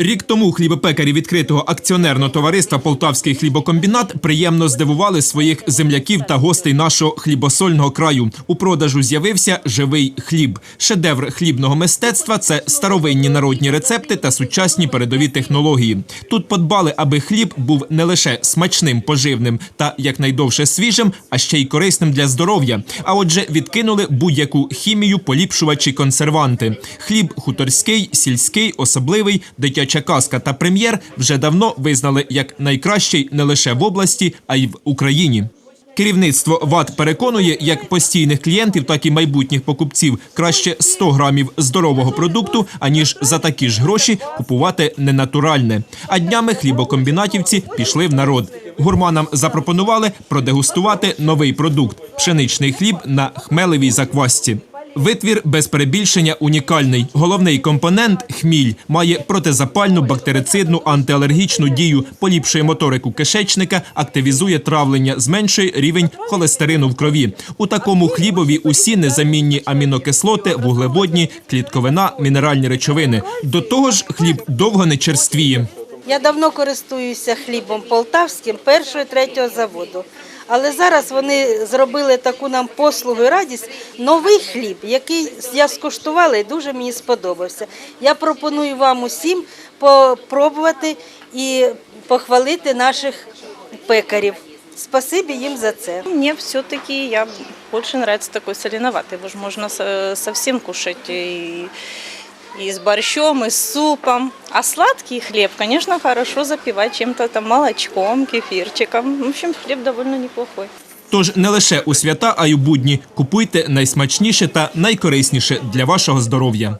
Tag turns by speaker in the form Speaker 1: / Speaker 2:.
Speaker 1: Рік тому хлібопекарі відкритого акціонерного товариства Полтавський хлібокомбінат приємно здивували своїх земляків та гостей нашого хлібосольного краю. У продажу з'явився живий хліб. Шедевр хлібного мистецтва це старовинні народні рецепти та сучасні передові технології. Тут подбали, аби хліб був не лише смачним, поживним та якнайдовше свіжим, а ще й корисним для здоров'я. А отже, відкинули будь-яку хімію, поліпшувачі, консерванти. Хліб хуторський, сільський, особливий, казка та прем'єр вже давно визнали як найкращий не лише в області, а й в Україні. Керівництво ВАТ переконує, як постійних клієнтів, так і майбутніх покупців краще 100 грамів здорового продукту, аніж за такі ж гроші купувати ненатуральне. А днями хлібокомбінатівці пішли в народ. Гурманам запропонували продегустувати новий продукт пшеничний хліб на хмелевій заквасці. Витвір без перебільшення унікальний. Головний компонент хміль має протизапальну, бактерицидну, антиалергічну дію, поліпшує моторику кишечника, активізує травлення, зменшує рівень холестерину в крові. У такому хлібові усі незамінні амінокислоти, вуглеводні, клітковина, мінеральні речовини. До того ж, хліб довго не черствіє.
Speaker 2: Я давно користуюся хлібом полтавським першого і третього заводу. Але зараз вони зробили таку нам послугу і радість. Новий хліб, який я скуштувала і дуже мені сподобався. Я пропоную вам усім попробувати і похвалити наших пекарів. Спасибі їм за це.
Speaker 3: Мне все-таки я больше нравится такой соленоватый. Его же можно со- совсем кушать и, с борщом, и с супом. А сладкий хлеб, конечно, хорошо запивать чем-то там молочком, кефирчиком. В общем, хлеб довольно неплохой.
Speaker 1: Тож не лише у свята, а й у будні купуйте найсмачніше та найкорисніше для вашого здоров'я.